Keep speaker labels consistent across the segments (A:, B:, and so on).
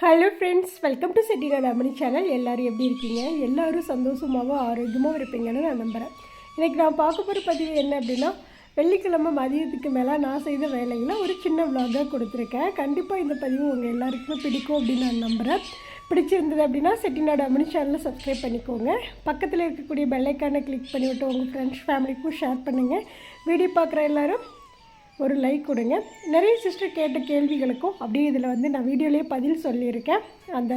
A: Hello friends welcome to Chettinad Ammani channel எல்லோரும் எப்படி இருக்கீங்க? எல்லோரும் சந்தோஷமாகவும் ஆரோக்கியமாகவும் இருப்பீங்கன்னு நான் நம்புகிறேன் இன்றைக்கி நான் பார்க்க போகிற பதிவு என்ன அப்படின்னா வெள்ளிக்கிழமை மதியத்துக்கு மேலே நான் செய்த வேலையில் ஒரு சின்ன vlog-ஆ கொடுத்துருக்கேன். கண்டிப்பாக இந்த பதிவு உங்கள் எல்லாருக்குமே பிடிக்கும் அப்படின்னு நான் நம்புகிறேன் பிடிச்சிருந்தது அப்படின்னா செட்டிநாடு அமினி சேனலை சப்ஸ்கிரைப் பண்ணிக்கோங்க. பக்கத்தில் இருக்கக்கூடிய பெல்லைக்கானை கிளிக் பண்ணிவிட்டு உங்கள் ஃப்ரெண்ட்ஸ் ஃபேமிலிக்கும் ஷேர் பண்ணுங்கள் வீடியோ பார்க்குற எல்லோரும் ஒரு லைக் கொடுங்க. நிறைய சிஸ்டர் கேட்ட கேள்விகளுக்கும் அப்படியே இதில் வந்து நான் வீடியோலேயே பதில் சொல்லியிருக்கேன். அந்த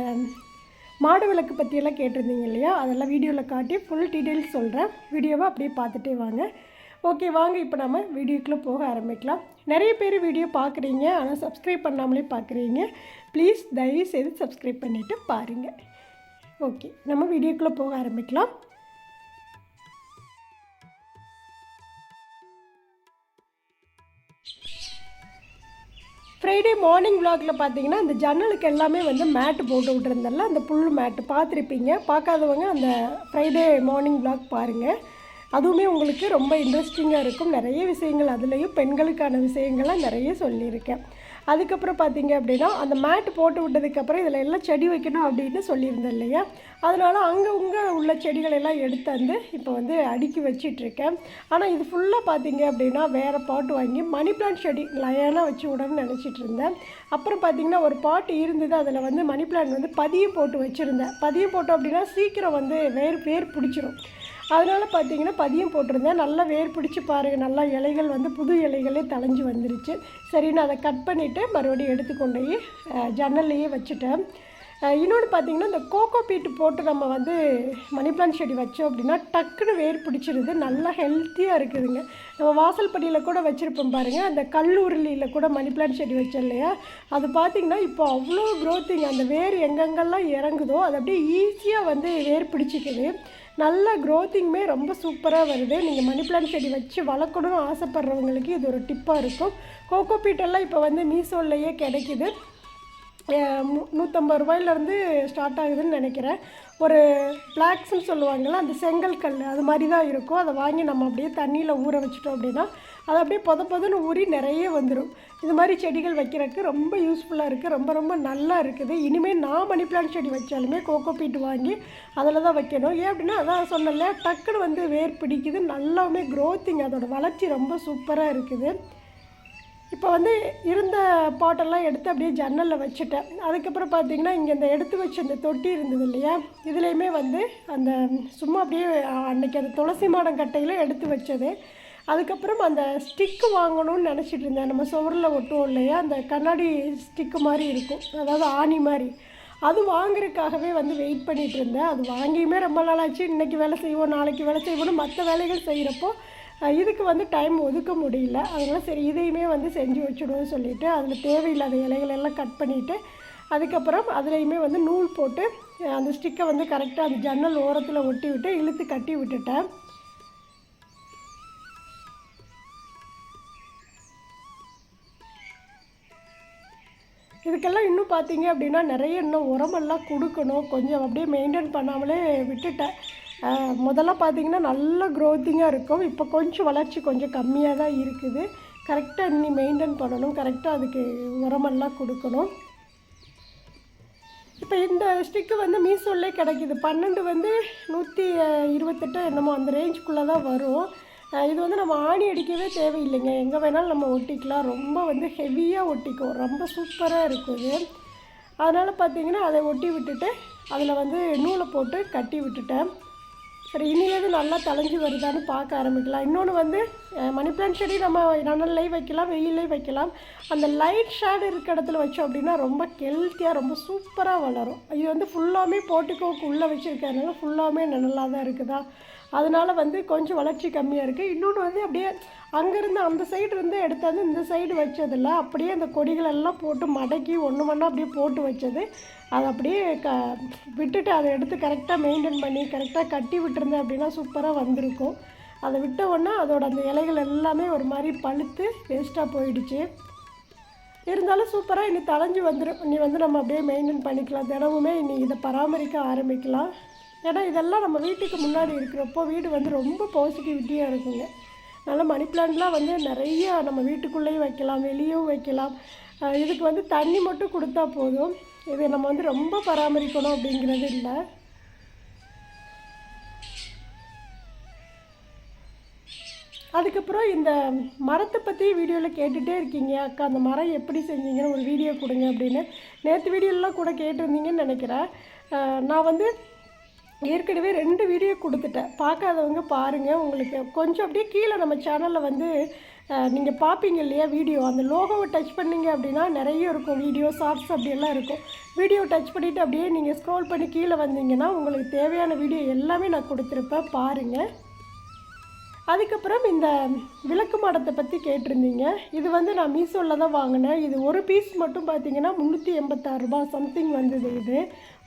A: மாடு விளக்கு பற்றியெல்லாம் கேட்டிருந்தீங்க இல்லையா? அதெல்லாம் வீடியோவில் காட்டி ஃபுல் டீட்டெயில்ஸ் சொல்கிறேன் வீடியோவை அப்படியே பார்த்துட்டே வாங்க. ஓகே வாங்க இப்போ நம்ம வீடியோக்குள்ளே போக ஆரம்பிக்கலாம். நிறைய பேர் வீடியோ பார்க்குறீங்க ஆனால் சப்ஸ்கிரைப் பண்ணாமலே பார்க்குறீங்க. ப்ளீஸ் தயவு செய்து சப்ஸ்கிரைப் பண்ணிவிட்டு பாருங்கள் ஓகே நம்ம வீடியோக்குள்ளே போக ஆரம்பிக்கலாம். ஃப்ரைடே மார்னிங் vlogல பார்த்தீங்கன்னா அந்த ஜன்னலுக்கு எல்லாமே வந்து மேட்டு போட்டு விட்டுருந்தல அந்த புல் மேட்டு பார்த்துருப்பீங்க பார்க்காதவங்க அந்த ஃப்ரைடே மார்னிங் விளாக் பாருங்கள் அதுவுமே உங்களுக்கு ரொம்ப இன்ட்ரெஸ்டிங்காக இருக்கும். நிறைய விஷயங்கள் அதுலேயும் பெண்களுக்கான விஷயங்கள்லாம் நிறைய சொல்லியிருக்கேன். அதுக்கப்புறம் பார்த்தீங்க அப்படின்னா அந்த மேட்டு போட்டு விட்டதுக்கப்புறம் இதில் எல்லாம் செடி வைக்கணும் அப்படின்னு சொல்லியிருந்தேன் இல்லையா? அதனால் அங்கே உங்கே உள்ள செடிகள் எல்லாம் எடுத்து வந்து இப்போ வந்து அடுக்கி வச்சிட்ருக்கேன் ஆனால் இது ஃபுல்லாக பார்த்தீங்க அப்படின்னா வேறு பாட்டு வாங்கி மணி பிளான்ட் செடி லயனாக வச்சு விடணும்னு நினச்சிட்டு இருந்தேன். அப்புறம் பார்த்தீங்கன்னா ஒரு பாட்டு இருந்தது. அதில் வந்து மணி பிளான்ட் வந்து பதியம் போட்டு வச்சுருந்தேன். பதியம் போட்டோம் அப்படின்னா சீக்கிரம் வந்து வேர் வேர் பிடிச்சிரும். அதனால் பார்த்தீங்கன்னா பதியம் போட்டிருந்தேன். நல்லா வேர் பிடிச்சி பாருங்கள் நல்லா இலைகள் வந்து புது இலைகளே தளைஞ்சு வந்துருச்சு. சரி நான் அதை கட் பண்ணிவிட்டு மறுபடியும் எடுத்து கொண்டு போய் ஜன்னல்லையே வச்சுட்டேன். இன்னொன்று பார்த்தீங்கன்னா இந்த கோகோ பீட்டு போட்டு நம்ம வந்து மணி பிளான்ட் செடி வச்சோம் அப்படின்னா டக்குன்னு வேர் பிடிச்சிருது. நல்லா ஹெல்த்தியாக இருக்குதுங்க. நம்ம வாசல் படியில் கூட வச்சுருப்போம் பாருங்கள் அந்த கல்லூரிலியில் கூட மணி பிளான்ட் செடி வச்சோம் இல்லையா? அது பார்த்திங்கன்னா இப்போ அவ்வளோ க்ரோத்திங் அந்த வேர் எங்கெங்கெல்லாம் இறங்குதோ அது அப்படியே ஈஸியாக வந்து வேர் பிடிச்சிக்குது. நல்ல க்ரோத்திங்குமே ரொம்ப சூப்பராக வருது. நீங்கள் மணி பிளான் செடி வச்சு வளர்க்கணும்னு ஆசைப்பட்றவங்களுக்கு இது ஒரு டிப்பாக இருக்கும். கோகோ பீட்டெல்லாம் இப்போ வந்து மீசோல்லையே கிடைக்குது. மு- நூற்றம்பது ரூபாயிலேருந்து ஸ்டார்ட் ஆகுதுன்னு நினைக்கிறேன். ஒரு பிளாக்ஸ்ன்னு சொல்லுவாங்கள்ல அந்த செங்கல் கல் அது மாதிரி தான் இருக்கும். அதை வாங்கி நம்ம அப்படியே தண்ணியில் ஊற வச்சிட்டோம் அப்படின்னா அது அப்படியே பொத பொதன்னு ஊறி நிறைய வந்துடும் இது மாதிரி செடிகள் வைக்கிறதுக்கு ரொம்ப யூஸ்ஃபுல்லாக இருக்குது ரொம்ப ரொம்ப நல்லா இருக்குது. இனிமேல் நான் மணி பிளான்ட் செடி வச்சாலுமே கோகோ பீட் வாங்கி அதில் தான் வைக்கணும். ஏன் அப்படின்னா அதான் சொன்னல டக்குன்னு வந்து வேர் பிடிக்குது. நல்லாவுமே க்ரோத்திங் அதோடய வளர்ச்சி ரொம்ப சூப்பராக இருக்குது. இப்போ வந்து இருந்த பாட்டெல்லாம் எடுத்து அப்படியே ஜன்னலில் வச்சுட்டேன். அதுக்கப்புறம் பார்த்தீங்கன்னா இங்கே இந்த எடுத்து வச்ச இந்த தொட்டி இருந்தது இல்லையா? இதுலேயுமே வந்து அந்த சும்மா அப்படியே அன்றைக்கி அன்னைக்கு அந்த துளசி மாடம் கட்டையில் எடுத்து வச்சது. அதுக்கப்புறம் அந்த ஸ்டிக்கு வாங்கணும்னு நினச்சிட்டு இருந்தேன். நம்ம சுவரில் ஒட்டுவோம் இல்லையா? அந்த கண்ணாடி ஸ்டிக்கு மாதிரி இருக்கும். அதாவது ஆணி மாதிரி. அது வாங்குறதுக்காகவே வந்து வெயிட் பண்ணிகிட்டு இருந்தேன். அது வாங்கியுமே ரொம்ப நாளாச்சு இன்றைக்கி வேலை செய்வோம் நாளைக்கு வேலை செய்வோம்னு மற்ற வேலைகள் செய்கிறப்போ இதுக்கு வந்து டைம் ஒதுக்க முடியல. அதனால் சரி இதையுமே வந்து செஞ்சு வச்சுடுவோம்னு சொல்லிட்டு அதில் தேவையில்லாத இலைகள் எல்லாம் கட் பண்ணிவிட்டு அதுக்கப்புறம் அதுலேயுமே வந்து நூல் போட்டு அந்த ஸ்டிக்கை வந்து கரெக்டாக அந்த ஜன்னல் ஓரத்தில் ஒட்டி விட்டு இழுத்து கட்டி விட்டுட்டேன். இதுக்கெல்லாம் இன்னும் பார்த்தீங்க அப்படின்னா நிறைய இன்னும் உரமெல்லாம் கொடுக்கணும். கொஞ்சம் அப்படியே மெயின்டைன் பண்ணாமலே விட்டுட்டேன். முதல்ல பார்த்தீங்கன்னா நல்ல க்ரோத்திங்காக இருக்கும். இப்போ கொஞ்சம் வளர்ச்சி கொஞ்சம் கம்மியாக தான் இருக்குது. கரெக்டாக இன்னி மெயின்டைன் பண்ணணும். கரெக்டாக அதுக்கு உரமெல்லாம் கொடுக்கணும். இப்போ இந்த ஸ்டிக்கு வந்து மீஷோலே கிடைக்குது. பன்னெண்டு வந்து நூற்றி இருபத்தெட்டு என்னமோ அந்த ரேஞ்சுக்குள்ளே தான் வரும். இது வந்து நம்ம ஆணி அடிக்கவே தேவையில்லைங்க. எங்கே வேணாலும் நம்ம ஒட்டிக்கலாம். ரொம்ப வந்து ஹெவியாக ஒட்டிக்கும். ரொம்ப சூப்பராக இருக்குது. அதனால் பார்த்தீங்கன்னா அதை ஒட்டி விட்டுட்டு அதில் வந்து நூலை போட்டு கட்டி விட்டுட்டேன். சரி இனியாவது நல்லா தளைஞ்சு வருதான்னு பார்க்க ஆரம்பிக்கலாம். இன்னொன்று வந்து மணி பிளான்ட் செடி நம்ம நனல்லையும் வைக்கலாம் வெயிலையும் வைக்கலாம். அந்த லைட் ஷேடு இருக்க இடத்துல வச்சோம் அப்படின்னா ரொம்ப ஹெல்த்தியாக ரொம்ப சூப்பராக வளரும். இது வந்து ஃபுல்லாமே போட்டுக்கோக்கு உள்ளே வச்சுருக்கறதுனால ஃபுல்லாமே நிழலாக தான் இருக்குதா? அதனால வந்து கொஞ்சம் வளர்ச்சி கம்மியாக இருக்குது இன்னொன்று வந்து அப்படியே அங்கேருந்து அந்த சைடு இருந்து எடுத்தாந்து இந்த சைடு வச்சதில்ல. அப்படியே அந்த கொடிகளெல்லாம் போட்டு மடக்கி ஒன்று ஒன்றா அப்படியே போட்டு வச்சது. அதை அப்படியே க விட்டுட்டு அதை எடுத்து கரெக்டாக மெயின்டைன் பண்ணி கரெக்டாக கட்டி விட்டுருந்தேன் அப்படின்னா சூப்பராக வந்திருக்கும். அதை விட்ட உடனே அதோட அந்த இலைகள் எல்லாமே ஒரு மாதிரி பழுத்து வேஸ்ட்டாக போயிடுச்சு. இருந்தாலும் சூப்பராக இனி தளைஞ்சு வந்துடும் இனி வந்து நம்ம அப்படியே மெயின்டைன் பண்ணிக்கலாம். தினமுமே இனி இதை பராமரிக்க ஆரம்பிக்கலாம். ஏன்னா இதெல்லாம் நம்ம வீட்டுக்கு முன்னாடி இருக்கிறப்போ வீடு வந்து ரொம்ப பாசிட்டிவிட்டியாக இருக்குங்க. அதனால் மணி பிளான்ட்லாம் வந்து நிறைய நம்ம வீட்டுக்குள்ளேயும் வைக்கலாம் வெளியும் வைக்கலாம். இதுக்கு வந்து தண்ணி மட்டும் கொடுத்தா போதும். இது நம்ம வந்து ரொம்ப பராமரிக்கணும் அப்படிங்கிறது இல்லை. அதுக்கப்புறம் இந்த மரத்தை பற்றி வீடியோவில் கேட்டுகிட்டே இருக்கீங்க. அக்கா அந்த மரம் எப்படி செஞ்சீங்கன்னு ஒரு வீடியோ கொடுங்க அப்படின்னு. நேற்று வீடியோலாம் கூட கேட்டிருந்தீங்கன்னு நினைக்கிறேன். நான் வந்து ஏற்கனவே ரெண்டு வீடியோ கொடுத்துட்டேன். பார்க்காதவங்க பாருங்கள் உங்களுக்கு கொஞ்சம் அப்படியே கீழே நம்ம சேனலில் வந்து நீங்கள் பார்ப்பீங்க இல்லையா வீடியோ? அந்த லோகோவை டச் பண்ணீங்க அப்படின்னா நிறைய இருக்கும். வீடியோ ஷார்ட்ஸ் அப்படியெல்லாம் இருக்கும். வீடியோ டச் பண்ணிவிட்டு அப்படியே நீங்கள் ஸ்க்ரோல் பண்ணி கீழே வந்தீங்கன்னா உங்களுக்கு தேவையான வீடியோ எல்லாமே நான் கொடுத்துருப்பேன். பாருங்கள் அதுக்கப்புறம் இந்த விளக்கு மாடத்தை பற்றி கேட்டிருந்தீங்க. இது வந்து நான் மீஷோவில் தான் வாங்கினேன். இது ஒரு பீஸ் மட்டும் பார்த்தீங்கன்னா முந்நூற்றி எண்பத்தாறு ரூபா சம்திங் வந்தது இது.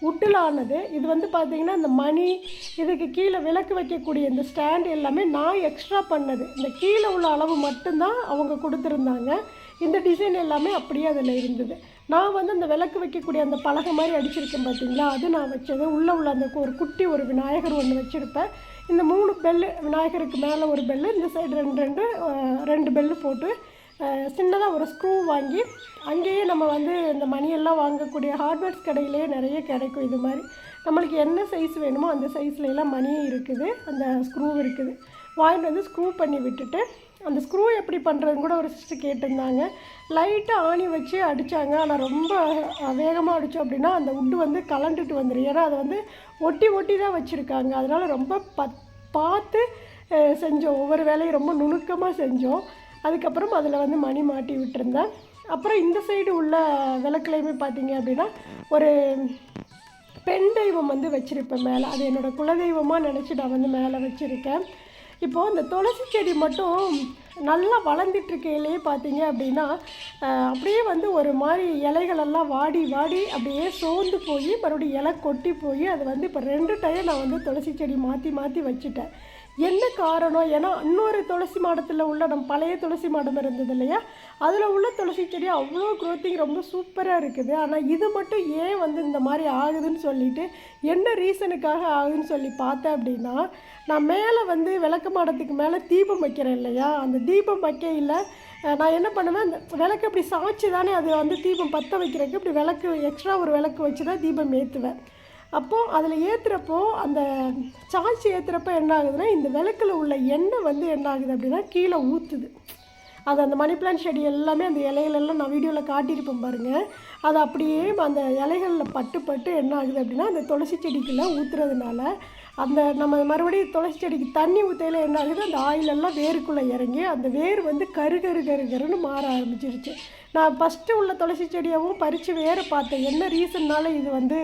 A: உட்டில் ஆனது இது வந்து பார்த்தீங்கன்னா இந்த மணி இதுக்கு கீழே விளக்கு வைக்கக்கூடிய இந்த ஸ்டாண்ட் எல்லாமே நான் எக்ஸ்ட்ரா பண்ணது. இந்த கீழே உள்ள அளவு மட்டும்தான் அவங்க கொடுத்துருந்தாங்க. இந்த டிசைன் எல்லாமே அப்படியே அதில் இருந்தது. நான் வந்து அந்த விளக்கு வைக்கக்கூடிய அந்த பலகை மாதிரி அடிச்சிருக்கேன் பார்த்தீங்களா அது நான் வச்சது. உள்ளே உள்ள அந்த ஒரு குட்டி ஒரு விநாயகர் ஒன்று வச்சுருப்பேன். இந்த மூணு பெல்லு விநாயகருக்கு மேலே ஒரு பெல்லு இந்த சைடு ரெண்டு ரெண்டு ரெண்டு பெல்லு போட்டு சின்னதாக ஒரு ஸ்க்ரூ வாங்கி அங்கேயே நம்ம வந்து இந்த மணியெல்லாம் வாங்கக்கூடிய ஹார்ட்வேர்ஸ் கடையிலேயே நிறைய கிடைக்கும் இது மாதிரி. நம்மளுக்கு என்ன சைஸ் வேணுமோ அந்த சைஸ்ல எல்லாம் மணி இருக்குது அந்த ஸ்க்ரூ இருக்குது. வாங்கிட்டு வந்து ஸ்க்ரூ பண்ணி விட்டுட்டு அந்த ஸ்க்ரூ எப்படி பண்ணுறதுன்னு கூட ஒரு சிஸ்டர் கேட்டிருந்தாங்க. லைட்டாக ஆணி வச்சு அடித்தாங்க ஆனால் ரொம்ப வேகமாக அடித்தோம் அப்படின்னா அந்த உட்டு வந்து கலண்டுட்டு வந்துடும் ஏன்னா அதை வந்து ஒட்டி ஒட்டி தான் வச்சுருக்காங்க. அதனால் ரொம்ப பத் பார்த்து செஞ்சோம். ஒவ்வொரு வேலையும் ரொம்ப நுணுக்கமாக செஞ்சோம். அதுக்கப்புறம் அதில் வந்து மணி மாட்டி விட்டுருந்தேன். அப்புறம் இந்த சைடு உள்ள விளக்குலையுமே பார்த்தீங்க அப்படின்னா ஒரு பெண் தெய்வம் வந்து வச்சுருப்பேன் மேலே. அது என்னோடய குலதெய்வமாக நினச்சி நான் வந்து மேலே வச்சுருக்கேன். இப்போது இந்த துளசி செடி மட்டும் நல்லா வளர்ந்துட்டுருக்கையிலே பார்த்தீங்க அப்படின்னா அப்படியே வந்து ஒரு மாதிரி இலைகளெல்லாம் வாடி வாடி அப்படியே சோர்ந்து போய் மறுபடியும் இலை கொட்டி போய் அது வந்து இப்போ ரெண்டு டைம் நான் வந்து துளசி செடி மாற்றி மாற்றி வச்சுட்டேன். என்ன காரணம்? ஏன்னா இன்னொரு துளசி மாடத்தில் உள்ள நம்ம பழைய துளசி மாடம் இருந்தது இல்லையா? அதில் உள்ள துளசி செடி அவ்வளோ க்ரோத்திங் ரொம்ப சூப்பராக இருக்குது. ஆனால் இது மட்டும் ஏன் வந்து இந்த மாதிரி ஆகுதுன்னு சொல்லிட்டு என்ன ரீசனுக்காக ஆகுதுன்னு சொல்லி பார்த்தேன் அப்படின்னா நான் மேலே வந்து விளக்கு மாடத்துக்கு மேலே தீபம் வைக்கிறேன் இல்லையா? அந்த தீபம் வைக்கையில் நான் என்ன பண்ணுவேன்? அந்த விளக்கு இப்படி சாய்ச்சி தானே அது வந்து தீபம் பற்ற வைக்கிறதுக்கு இப்படி விளக்கு எக்ஸ்ட்ரா ஒரு விளக்கு வச்சு தான் தீபம் ஏற்றுவேன் அப்போது அதில் ஏற்றுறப்போ அந்த சாய்ச்சி ஏற்றுறப்போ என்ன ஆகுதுன்னா இந்த விளக்கில் உள்ள எண்ணெய் வந்து என்ன ஆகுது அப்படின்னா கீழே ஊற்றுது அது அந்த மணி பிளான்ட் செடி எல்லாமே அந்த இலைகளெல்லாம் நான் வீடியோவில் காட்டியிருப்பேன் பாருங்கள் அது அப்படியே அந்த இலைகளில் பட்டு பட்டு என்ன ஆகுது அப்படின்னா அந்த துளசி செடிக்குள்ளே ஊற்றுறதுனால அந்த நம்ம மறுபடியும் துளசி செடிக்கு தண்ணி ஊற்றையில் என்ன ஆகுது அந்த ஆயிலெல்லாம் வேருக்குள்ளே இறங்கி அந்த வேர் வந்து கரு கரு கரு கருன்னு மாற ஆரம்பிச்சிருச்சு. நான் ஃபஸ்ட்டு உள்ள துளசி செடியாகவும் பறித்து வேறு பார்த்தேன் என்ன ரீசன்னால இது வந்து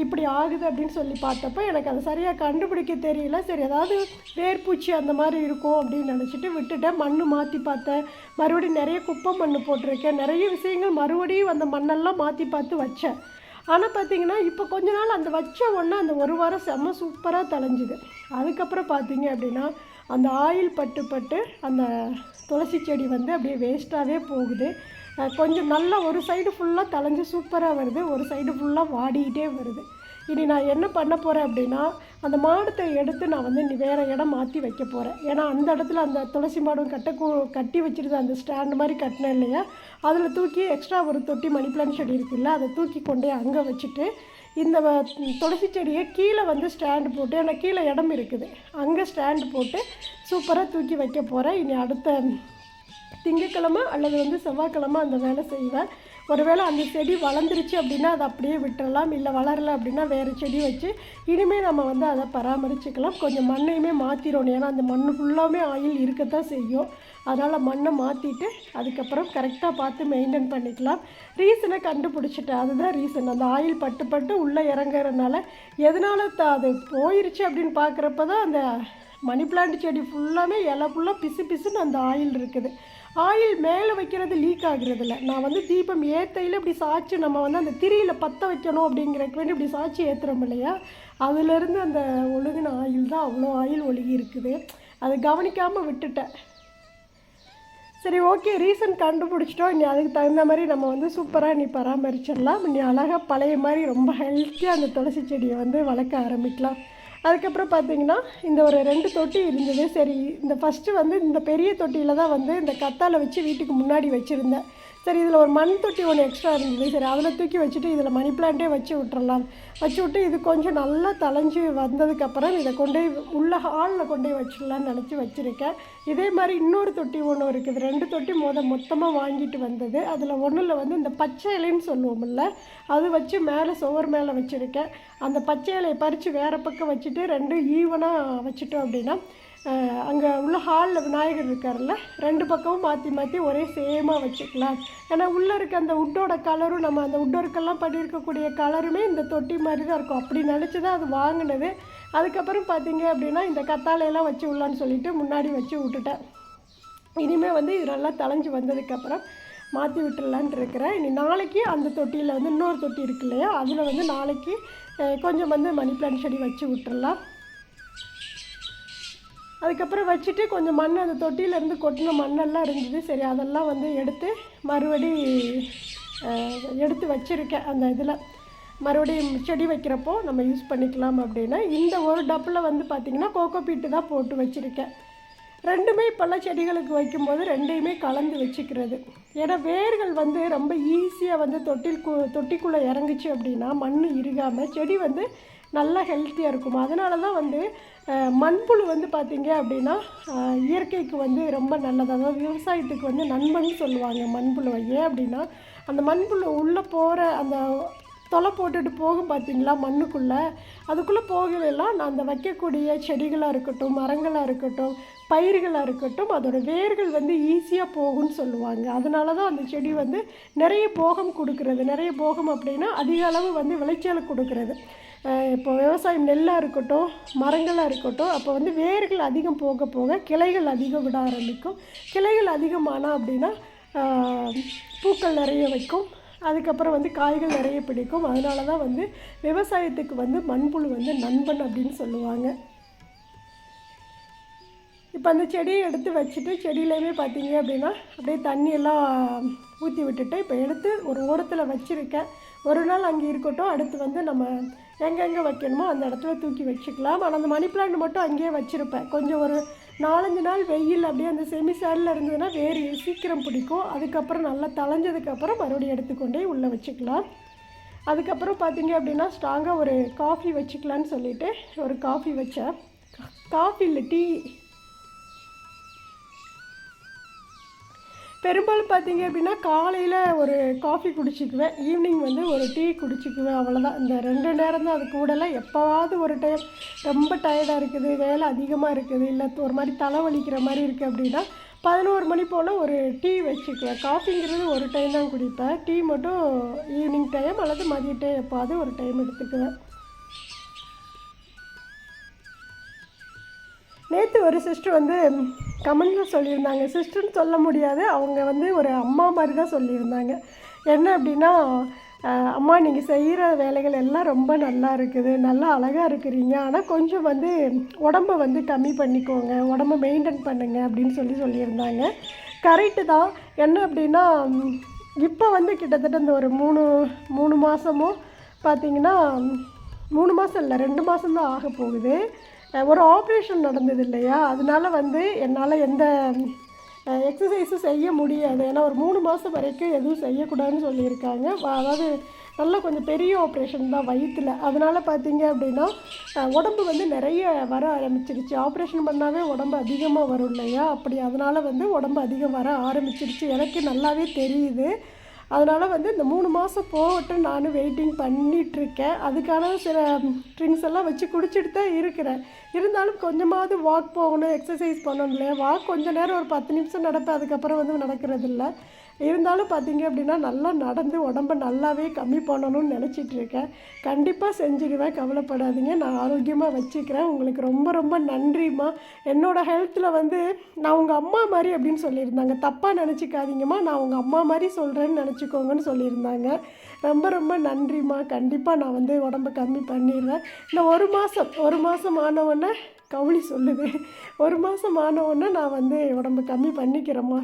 A: இப்படி ஆகுது அப்படின்னு சொல்லி பார்த்தப்போ எனக்கு அது சரியாக கண்டுபிடிக்க தெரியல. சரி ஏதாவது வேர்பூச்சி அந்த மாதிரி இருக்கும் அப்படின்னு நினச்சிட்டு விட்டுட்டேன். மண் மாற்றி பார்த்தேன். மறுபடியும் நிறைய குப்பை மண் போட்டிருக்கேன். நிறைய விஷயங்கள் மறுபடியும் அந்த மண்ணெல்லாம் மாற்றி பார்த்து வச்சேன். ஆனால் பார்த்தீங்கன்னா இப்போ கொஞ்ச நாள் அந்த வச்ச உடனே அந்த ஒரு வாரம் செம்ம சூப்பராக தலைஞ்சுது அதுக்கப்புறம் பார்த்தீங்க அப்படின்னா அந்த ஆயில் பட்டு பட்டு அந்த துளசி செடி வந்து அப்படியே வேஸ்ட்டாகவே போகுது. கொஞ்சம் நல்லா ஒரு சைடு ஃபுல்லாக தலைஞ்சு சூப்பராக வருது. ஒரு சைடு ஃபுல்லாக வாடிக்கிட்டே வருது. இனி நான் என்ன பண்ண போகிறேன் அப்படின்னா அந்த மாடத்தை எடுத்து நான் வந்து வேறு இடம் மாற்றி வைக்க போகிறேன் ஏன்னா அந்த இடத்துல அந்த துளசி மாடம் கட்ட கூ- கட்டி வச்சுருந்த அந்த ஸ்டாண்டு மாதிரி கட்டினேன் இல்லையா? அதில் தூக்கி எக்ஸ்ட்ரா ஒரு தொட்டி மணி பிளான் செடி இருக்குல்ல அதை தூக்கி கொண்டே அங்கே வச்சுட்டு இந்த துளசி செடியை கீழே வந்து ஸ்டாண்டு போட்டு ஏன்னா கீழே இடம் இருக்குது. அங்கே ஸ்டாண்டு போட்டு சூப்பராக தூக்கி வைக்க போகிறேன் இனி அடுத்த திங்கக்கிழமை அல்லது வந்து செவ்வாய்க்கிழமை அந்த வேலை செய்வேன். ஒருவேளை அந்த செடி வளர்ந்துருச்சு அப்படின்னா அதை அப்படியே விட்டுறலாம். இல்லை வளரல அப்படின்னா வேறு செடி வச்சு இனிமேல் நம்ம வந்து அதை பராமரிச்சுக்கலாம். கொஞ்சம் மண்ணையுமே மாற்றிடணும் ஏன்னா அந்த மண் ஃபுல்லாகவே ஆயில் இருக்கத்தான் செய்யும். அதனால் மண்ணை மாற்றிட்டு அதுக்கப்புறம் கரெக்டாக பார்த்து மெயின்டைன் பண்ணிக்கலாம். ரீசனை கண்டுபிடிச்சிட்டேன். அதுதான் ரீசன் அந்த ஆயில் பட்டு பட்டு உள்ளே இறங்குறதுனால எதனால த அது போயிருச்சு அப்படின்னு பார்க்குறப்ப தான் அந்த மணி பிளான்ட் செடி ஃபுல்லாமே இலை ஃபுல்லாக பிசு பிசுன்னு அந்த ஆயில் இருக்குது. ஆயில் மேலே வைக்கிறது லீக் ஆகுறது இல்லை நான் வந்து தீபம் ஏற்றையில் இப்படி சாய்ச்சி நம்ம வந்து அந்த திரியில் பற்ற வைக்கணும் அப்படிங்கிறக்கு வேண்டி இப்படி சாய்ச்சி ஏற்றுறோம் இல்லையா? அதுலேருந்து அந்த ஒழுகின ஆயில் தான் அவ்வளோ ஆயில் ஒழுகி இருக்குது. அதை கவனிக்காமல் விட்டுட்டேன். சரி ஓகே ரீசன் கண்டுபிடிச்சிட்டோம். இனி அதுக்கு தகுந்த மாதிரி நம்ம வந்து சூப்பராக நீ பராமரிச்சிடலாம். இனி அழகாக பழைய மாதிரி ரொம்ப ஹெல்த்தியாக அந்த துளசி செடியை வந்து வளர்க்க ஆரம்பிக்கலாம். அதுக்கப்புறம் பார்த்தீங்கன்னா இந்த ஒரு ரெண்டு தொட்டி இருந்தது. சரி இந்த ஃபஸ்ட்டு வந்து இந்த பெரிய தொட்டியில் தான் வந்து இந்த கத்தாழை வச்சு வீட்டுக்கு முன்னாடி வச்சுருந்தேன். சரி இதில் ஒரு மண் தொட்டி ஒன்று எக்ஸ்ட்ரா இருந்தது. சரி அதில் தூக்கி வச்சுட்டு இதில் மணி பிளான்ட்டே வச்சு விட்டுறலாம். வச்சு விட்டு இது கொஞ்சம் நல்லா தலைஞ்சு வந்ததுக்கப்புறம் இதை கொண்டு போய் உள்ள ஹாலில் கொண்டு போய் வச்சிடலான்னு நினச்சி வச்சுருக்கேன். இதே மாதிரி இன்னொரு தொட்டி ஒன்று இருக்குது. ரெண்டு தொட்டி மொத மொத்தமாக வாங்கிட்டு வந்தது. அதில் ஒன்றில் வந்து இந்த பச்சை இலைன்னு சொல்லுவோம்ல அது வச்சு மேலே சுவர் மேலே வச்சுருக்கேன். அந்த பச்சை இலையை பறித்து வேறு பக்கம் வச்சுட்டு ரெண்டும் ஈவனாக வச்சுட்டோம் அப்படின்னா அங்கே உள்ள ஹாலில் விநாயகர் இருக்கார்ல ரெண்டு பக்கமும் மாற்றி மாற்றி ஒரே சேமாக வச்சுக்கலாம். ஏன்னா உள்ளே இருக்க அந்த உட்டோட கலரும் நம்ம அந்த உட்டோருக்கெல்லாம் பண்ணியிருக்கக்கூடிய கலருமே இந்த தொட்டி மாதிரி தான் இருக்கும். அப்படி நினச்சி தான் அது வாங்கினது. அதுக்கப்புறம் பார்த்தீங்க அப்படின்னா இந்த கத்தாழையெல்லாம் வச்சு விடலான்னு சொல்லிவிட்டு முன்னாடி வச்சு விட்டுட்டேன். இனிமேல் வந்து இது நல்லா தளைஞ்சு வந்ததுக்கப்புறம் மாற்றி விட்டுடலான் இருக்கிறேன். இனி நாளைக்கு அந்த தொட்டியில் வந்து இன்னொரு தொட்டி இருக்கு இல்லையா? அதில் வந்து நாளைக்கு கொஞ்சம் வந்து மணி பிளான்ட் செடி வச்சு விட்டுடலாம். அதுக்கப்புறம் வச்சுட்டு கொஞ்சம் மண் அந்த தொட்டியிலேருந்து கொட்டின மண்ணெல்லாம் இருந்தது. சரி அதெல்லாம் வந்து எடுத்து மறுபடி எடுத்து வச்சுருக்கேன் அந்த இதில். மறுபடியும் செடி வைக்கிறப்போ நம்ம யூஸ் பண்ணிக்கலாம் அப்படின்னா இந்த ஒரு டப்பில் வந்து பார்த்திங்கன்னா கோகோ பீட்டு தான் போட்டு வச்சுருக்கேன். ரெண்டுமே இப்போல்லாம் செடிகளுக்கு வைக்கும்போது ரெண்டையுமே கலந்து வச்சுக்கிறது. ஏன்னா வேர்கள் வந்து ரொம்ப ஈஸியாக வந்து தொட்டில் கு தொட்டிக்குள்ளே இறங்குச்சு அப்படின்னா மண் இறுகாமல் செடி வந்து நல்லா ஹெல்த்தியாக இருக்கும். அதனால தான் வந்து மண்புழு வந்து பார்த்திங்க அப்படின்னா இயற்கைக்கு வந்து ரொம்ப நல்லது. அதாவது விவசாயத்துக்கு வந்து நண்பன் சொல்லுவாங்க மண்புழுவை. ஏன் அப்படின்னா அந்த மண்புழு உள்ளே போகிற அந்த தொலை போட்டுட்டு போகும் பார்த்தீங்களா மண்ணுக்குள்ளே? அதுக்குள்ளே போகலாம் நான் அந்த வைக்கக்கூடிய செடிகளாக இருக்கட்டும் மரங்களாக இருக்கட்டும் பயிர்களாக இருக்கட்டும் அதோடய வேர்கள் வந்து ஈஸியாக போகும்னு சொல்லுவாங்க. அதனால தான் அந்த செடி வந்து நிறைய போகம் கொடுக்கறது. நிறைய போகம் அப்படின்னா அதிக அளவு வந்து விளைச்சலை கொடுக்கறது. இப்போ விவசாயம் நெல்லாக இருக்கட்டும் மரங்களாக இருக்கட்டும் அப்போ வந்து வேர்கள் அதிகம் போக போக கிளைகள் அதிகம் விட ஆரம்பிக்கும். கிளைகள் அதிகமானால் அப்படின்னா பூக்கள் நிறைய வைக்கும். அதுக்கப்புறம் வந்து காய்கள் நிறைய பிடிக்கும். அதனால தான் வந்து விவசாயத்துக்கு வந்து மண்புழு வந்து நண்பன் அப்படின்னு சொல்லுவாங்க. இப்போ அந்த செடியை எடுத்து வச்சுட்டு செடியிலையுமே பார்த்தீங்க அப்படின்னா அப்படியே தண்ணியெல்லாம் ஊற்றி விட்டுட்டு இப்போ எடுத்து ஒரு ஓரத்தில் வச்சுருக்கேன். ஒரு நாள் அங்கே இருக்கட்டும் அடுத்து வந்து நம்ம எங்கெங்கே வைக்கணுமோ அந்த இடத்துல தூக்கி வச்சுக்கலாம். ஆனால் அந்த மணி பிளான்ட் மட்டும் அங்கேயே வச்சுருப்பேன். கொஞ்சம் ஒரு நாலஞ்சு நாள் வெயில் அப்படியே அந்த செமி சேரில் இருந்ததுன்னா வேறு சீக்கிரம் பிடிக்கும். அதுக்கப்புறம் நல்லா தளைஞ்சதுக்கப்புறம் மறுபடியும் எடுத்துக்கொண்டே உள்ளே வச்சுக்கலாம். அதுக்கப்புறம் பார்த்தீங்க அப்படின்னா ஸ்ட்ராங்காக ஒரு காஃபி வச்சுக்கலான்னு சொல்லிட்டு ஒரு காஃபி வச்சேன். காஃபி இல்லை டீ பெரும்பாலும் பார்த்தீங்க அப்படின்னா காலையில் ஒரு காஃபி குடிச்சிக்குவேன். ஈவினிங் வந்து ஒரு டீ குடிச்சிக்குவேன். அவ்வளோதான் இந்த ரெண்டு நேரம் தான் அது கூடலாம் எப்போவாவது ஒரு டைம் ரொம்ப டயர்டாக இருக்குது. வேலை அதிகமாக இருக்குது. இல்லை ஒரு மாதிரி தலைவலிக்கிற மாதிரி இருக்குது அப்படின்னா பதினோரு மணி போல் ஒரு டீ வச்சுக்குவேன். காஃபிங்கிறது ஒரு டைம் தான் குடிப்பேன். டீ மட்டும் ஈவினிங் டைம் அல்லது மதிய டைம் எப்போவாவது ஒரு டைம் எடுத்துக்குவேன். நேற்று ஒரு சிஸ்டர் வந்து கமெண்ட்டில் சொல்லியிருந்தாங்க. சிஸ்டர்னு சொல்ல முடியாது. அவங்க வந்து ஒரு அம்மா மாதிரி தான் சொல்லியிருந்தாங்க. என்ன அப்படின்னா அம்மா நீங்கள் செய்கிற வேலைகள் எல்லாம் ரொம்ப நல்லா இருக்குது. நல்லா அழகாக இருக்கிறீங்க. ஆனால் கொஞ்சம் வந்து உடம்ப வந்து கம்மி பண்ணிக்கோங்க. உடம்ப மெயின்டைன் பண்ணுங்க. அப்படின்னு சொல்லி சொல்லியிருந்தாங்க. கரெக்டு தான். என்ன அப்படின்னா இப்போ வந்து கிட்டத்தட்ட இந்த ஒரு மூணு மூணு மாதமும் பார்த்தீங்கன்னா மூணு மாதம் இல்லை ரெண்டு மாதம் தான் ஆக போகுது. ஒரு ஆப்ரேஷன் நடந்தது இல்லையா? அதனால வந்து என்னால் எந்த எக்ஸசைஸும் செய்ய முடியாது. ஏன்னா ஒரு மூணு மாதம் வரைக்கும் எதுவும் செய்யக்கூடாதுன்னு சொல்லியிருக்காங்க. அதாவது நல்ல கொஞ்சம் பெரிய ஆப்ரேஷன் தான் வயிற்றில் அதனால் பார்த்தீங்க அப்படின்னா உடம்பு வந்து நிறைய வர ஆரம்பிச்சிருச்சு. ஆப்ரேஷன் பண்ணாவே உடம்பு அதிகமாக வரும் இல்லையா? அப்படி அதனால் வந்து உடம்பு அதிகம் வர ஆரம்பிச்சிருச்சு. எனக்கு நல்லாவே தெரியுது. அதனால் வந்து இந்த மூணு மாதம் போகட்டும் நானும் வெயிட்டிங் பண்ணிகிட்ருக்கேன் அதுக்கான சில ட்ரிங்க்ஸ் எல்லாம் வச்சு குடிச்சிட்டு தான் இருக்கிறேன். இருந்தாலும் கொஞ்சமாவது வாக் போகணும் எக்ஸசைஸ் பண்ணணும் இல்லையா? வாக் கொஞ்சம் நேரம் ஒரு பத்து நிமிஷம் நடப்பேன். அதுக்கப்புறம் வந்து நடக்கிறது இல்லை இருந்தாலும் பார்த்தீங்க அப்படின்னா நல்லா நடந்து உடம்ப நல்லாவே கம்மி பண்ணணும்னு நினச்சிட்டு இருக்கேன். கண்டிப்பாக செஞ்சிடுவேன் கவலைப்படாதீங்க. நான் ஆரோக்கியமாக வச்சுக்கிறேன். உங்களுக்கு ரொம்ப ரொம்ப நன்றிம்மா. என்னோடய ஹெல்த்தில் வந்து நான் உங்கள் அம்மா மாதிரி அப்படின்னு சொல்லியிருந்தாங்க. தப்பாக நினச்சிக்காதீங்கம்மா. நான் உங்கள் அம்மா மாதிரி சொல்கிறேன்னு நினச்சிக்கோங்கன்னு சொல்லியிருந்தாங்க. ரொம்ப ரொம்ப நன்றிம்மா. கண்டிப்பாக நான் வந்து உடம்ப கம்மி பண்ணிடுறேன் இந்த ஒரு மாதம் ஒரு மாதம் ஆனவுடனே கவுளி சொல்லுது. ஒரு மாதம் ஆனவுடனே நான் வந்து உடம்ப கம்மி பண்ணிக்கிறேம்மா.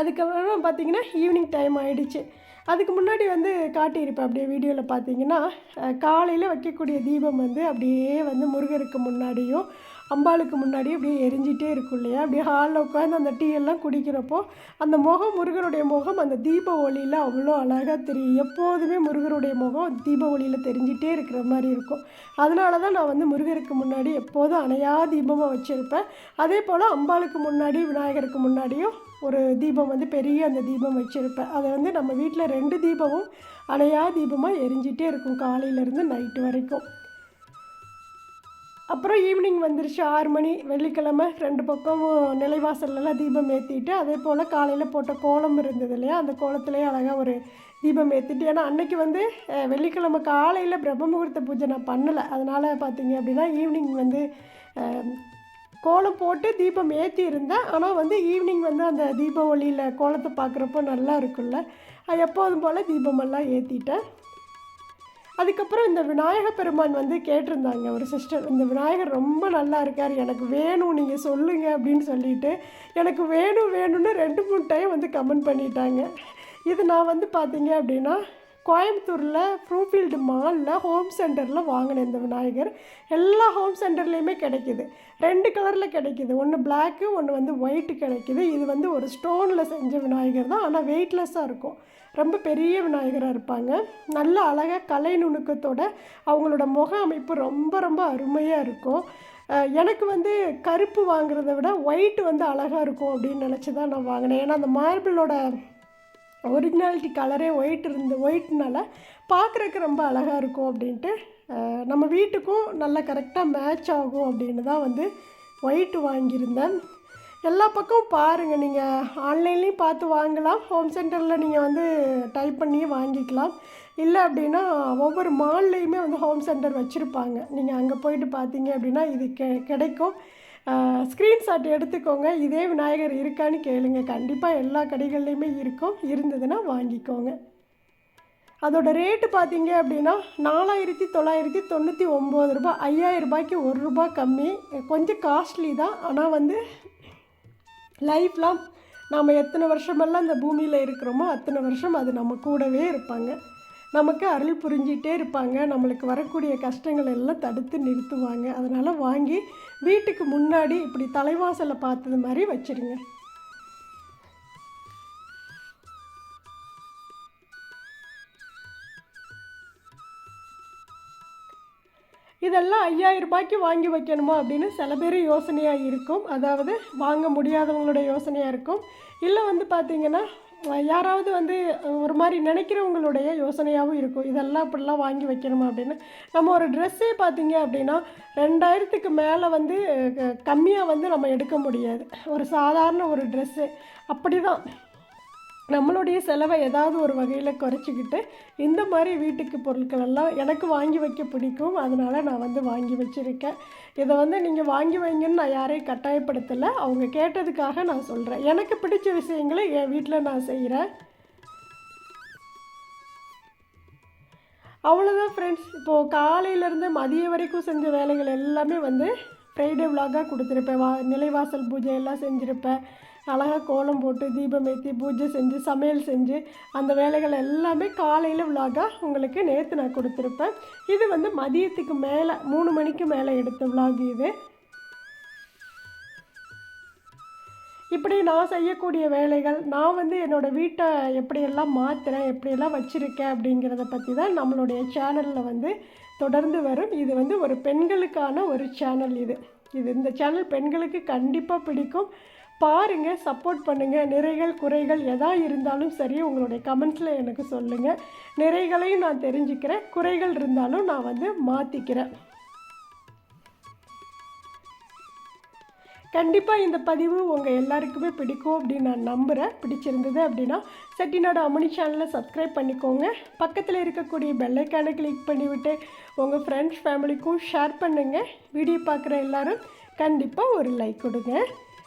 A: அதுக்கப்புறம் பார்த்தீங்கன்னா ஈவினிங் டைம் ஆகிடுச்சு அதுக்கு முன்னாடி வந்து காட்டியிருப்பேன் அப்படியே வீடியோவில் பார்த்தீங்கன்னா காலையில் வைக்கக்கூடிய தீபம் வந்து அப்படியே வந்து முருகருக்கு முன்னாடியும் அம்பாளுக்கு முன்னாடி அப்படியே எரிஞ்சிட்டே இருக்கும் இல்லையா? அப்படியே ஹாலில் உட்காந்து அந்த டீ எல்லாம் குடிக்கிறப்போ அந்த முகம் முருகருடைய முகம் அந்த தீப ஒளியில் அவ்வளோ அழகாக தெரியும். எப்போதுமே முருகருடைய முகம் தீப ஒளியில் தெரிஞ்சிட்டே இருக்கிற மாதிரி இருக்கும். அதனால தான் நான் வந்து முருகருக்கு முன்னாடி எப்போதும் அணையா தீபமாக வச்சுருப்பேன். அதே போல் அம்பாளுக்கு முன்னாடி விநாயகருக்கு முன்னாடியும் ஒரு தீபம் வந்து பெரிய அந்த தீபம் வச்சுருப்பேன். அதை வந்து நம்ம வீட்டில் ரெண்டு தீபமும் அணையா தீபமாக எரிஞ்சிட்டே இருக்கும் காலையிலேருந்து நைட்டு வரைக்கும். அப்புறம் ஈவினிங் வந்துருச்சு ஆறு மணி வெள்ளிக்கிழமை ரெண்டு பக்கமும் நிலைவாசல்லாம் தீபம் ஏற்றிட்டு அதே போல் காலையில் போட்ட கோலம் இருந்தது இல்லையா அந்த கோலத்துலேயே அழகாக ஒரு தீபம் ஏற்றிட்டு ஏன்னா அன்னைக்கு வந்து வெள்ளிக்கிழமை காலையில் பிரம்ம முகூர்த்த பூஜை நான் பண்ணலை. அதனால் பார்த்தீங்க அப்படின்னா ஈவினிங் வந்து கோலம் போட்டு தீபம் ஏற்றி இருந்தேன் ஆனால் வந்து ஈவினிங் வந்து அந்த தீப ஒளியில் கோலத்தை பார்க்குறப்போ நல்லா இருக்கும்ல. அது எப்போதும் போல் தீபமெல்லாம் ஏற்றிட்டேன் அதுக்கப்புறம் இந்த விநாயக பெருமான் வந்து கேட்டிருந்தாங்க. ஒரு சிஸ்டர் இந்த விநாயகர் ரொம்ப நல்லா இருக்கார். எனக்கு வேணும். நீங்கள் சொல்லுங்கள் அப்படின்னு சொல்லிட்டு எனக்கு வேணும் வேணும்னு ரெண்டு மூணு டைம் வந்து கமெண்ட் பண்ணிட்டாங்க. இது நான் வந்து பார்த்தீங்க அப்படின்னா கோயம்புத்தூரில் ப்ரூஃபீல்டு மாலில் ஹோம் சென்டரில் வாங்கினேன் இந்த விநாயகர். எல்லா ஹோம் சென்டர்லேயுமே கிடைக்கிது. ரெண்டு கலரில் கிடைக்கிது. ஒன்று பிளாக்கு ஒன்று வந்து ஒயிட்டு கிடைக்கிது. இது வந்து ஒரு ஸ்டோனில் செஞ்ச விநாயகர் தான். ஆனால் வெயிட்லெஸ்ஸாக இருக்கும். ரொம்ப பெரிய விநாயகராக இருப்பாங்க. நல்ல அழகாக கலை நுணுக்கத்தோட அவங்களோட முக அமைப்பு ரொம்ப ரொம்ப அருமையாக இருக்கும். எனக்கு வந்து கருப்பு வாங்குறத விட ஒயிட் வந்து அழகாக இருக்கும் அப்படின்னு நினச்சி தான் நான் வாங்கினேன். ஏன்னா அந்த மார்பிளோட ஒரிஜினாலிட்டி கலரே ஒயிட் இருந்து ஒயிட்னால பார்க்குறக்கு ரொம்ப அழகாக இருக்கும் அப்படின்ட்டு நம்ம வீட்டுக்கும் நல்லா கரெக்டாக மேட்ச் ஆகும் அப்படின்னு தான் வந்து ஒயிட் வாங்கியிருந்தேன். எல்லா பக்கமும் பாருங்கள் நீங்கள் ஆன்லைன்லேயும் பார்த்து வாங்கலாம். ஹோம் சென்டரில் நீங்கள் வந்து டைப் பண்ணியே வாங்கிக்கலாம். இல்லை அப்படின்னா ஒவ்வொரு மால்லையுமே வந்து ஹோம் சென்டர் வச்சுருப்பாங்க. நீங்கள் அங்கே போயிட்டு பார்த்தீங்க அப்படின்னா இது கெ கிடைக்கும். ஸ்க்ரீன்ஷாட் எடுத்துக்கோங்க. இதே விநாயகர் இருக்கான்னு கேளுங்க. கண்டிப்பாக எல்லா கடைகள்லையுமே இருக்கும். இருந்ததுன்னா வாங்கிக்கோங்க. அதோட ரேட்டு பார்த்தீங்க அப்படின்னா நாலாயிரத்தி தொள்ளாயிரத்தி தொண்ணூற்றி ஒம்பது ரூபாய். ஐயாயிரம் ரூபாய்க்கு ஒரு ரூபாய் கம்மி. கொஞ்சம் காஸ்ட்லி தான். ஆனால் வந்து லைஃப்லாம் நாம் எத்தனை வருஷமெல்லாம் இந்த பூமியில் இருக்கிறோமோ அத்தனை வருஷம் அது நம்ம கூடவே இருப்பாங்க. நமக்கு அருள் புரிஞ்சிகிட்டே இருப்பாங்க. நம்மளுக்கு வரக்கூடிய கஷ்டங்கள் எல்லாம் தடுத்து நிறுத்துவாங்க. அதனால் வாங்கி வீட்டுக்கு முன்னாடி இப்படி தலைவாசலை பார்த்தது மாதிரி வச்சிருங்க. இதெல்லாம் ஐயாயிரம் ரூபாய்க்கு வாங்கி வைக்கணுமா அப்படின்னு சில பேர் யோசனையாக இருக்கும். அதாவது வாங்க முடியாதவங்களோட யோசனையாக இருக்கும். இல்லை வந்து பார்த்தீங்கன்னா யாராவது வந்து ஒரு மாதிரி நினைக்கிறவங்களுடைய யோசனையாகவும் இருக்கும். இதெல்லாம் இப்படிலாம் வாங்கி வைக்கணுமா அப்படின்னு. நம்ம ஒரு ட்ரெஸ்ஸே பார்த்தீங்க அப்படின்னா ரெண்டாயிரத்துக்கு மேலே வந்து கம்மியாக வந்து நம்ம எடுக்க முடியாது. ஒரு சாதாரண ஒரு ட்ரெஸ்ஸு அப்படி தான் நம்மளுடைய செலவை ஏதாவது ஒரு வகையில் குறைச்சிக்கிட்டு இந்த மாதிரி வீட்டுக்கு பொருட்கள் எல்லாம் எனக்கு வாங்கி வைக்க பிடிக்கும். அதனால் நான் வந்து வாங்கி வச்சுருக்கேன். இதை வந்து நீங்கள் வாங்கி வைங்கன்னு நான் யாரையும் கட்டாயப்படுத்தலை. அவங்க கேட்டதுக்காக நான் சொல்கிறேன் எனக்கு பிடிச்ச விஷயங்களை என் வீட்டில் நான் செய்கிறேன் அவ்வளோதான் ஃப்ரெண்ட்ஸ் இப்போது காலையிலேருந்து மதியம் வரைக்கும் செஞ்ச வேலைகள் எல்லாமே வந்து ஃப்ரைடே விலாகாக கொடுத்துருப்பேன். வா நிலைவாசல் பூஜை எல்லாம் செஞ்சுருப்பேன். அழகாக கோலம் போட்டு தீபம் ஏற்றி பூஜை செஞ்சு சமையல் செஞ்சு அந்த வேலைகள் எல்லாமே காலையில் விலாகாக உங்களுக்கு நேற்று நான் கொடுத்துருப்பேன். இது வந்து மதியத்துக்கு மேலே மூணு மணிக்கு மேலே எடுத்த விலாக் இது. இப்படி நான் செய்யக்கூடிய வேலைகள் நான் வந்து என்னோடய வீட்டை எப்படியெல்லாம் மாற்றுறேன் எப்படியெல்லாம் வச்சுருக்கேன் அப்படிங்கிறத பற்றி தான் நம்மளுடைய சேனலில் வந்து தொடர்ந்து வரும். இது வந்து ஒரு பெண்களுக்கான ஒரு சேனல் இது. இது இந்த சேனல் பெண்களுக்கு கண்டிப்பாக பிடிக்கும். பாருங்கள் சப்போர்ட் பண்ணுங்கள் நிறைகள் குறைகள் எதா இருந்தாலும் சரி உங்களுடைய கமெண்ட்ஸில் எனக்கு சொல்லுங்கள் நிறைகளையும் நான் தெரிஞ்சுக்கிறேன். குறைகள் இருந்தாலும் நான் வந்து மாற்றிக்கிறேன் கண்டிப்பாக இந்த பதிவு உங்கள் எல்லாருக்குமே பிடிக்கும் அப்படின்னு நான் நம்புகிறேன் பிடிச்சிருந்தது அப்படின்னா செட்டிநாடு அம்மணி சேனலை சப்ஸ்கிரைப் பண்ணிக்கோங்க. பக்கத்தில் இருக்கக்கூடிய பெல்லைக்கானை கிளிக் பண்ணிவிட்டு உங்கள் ஃப்ரெண்ட்ஸ் ஃபேமிலிக்கும் ஷேர் பண்ணுங்கள் வீடியோ பார்க்குற எல்லாரும் கண்டிப்பாக ஒரு லைக் கொடுங்க.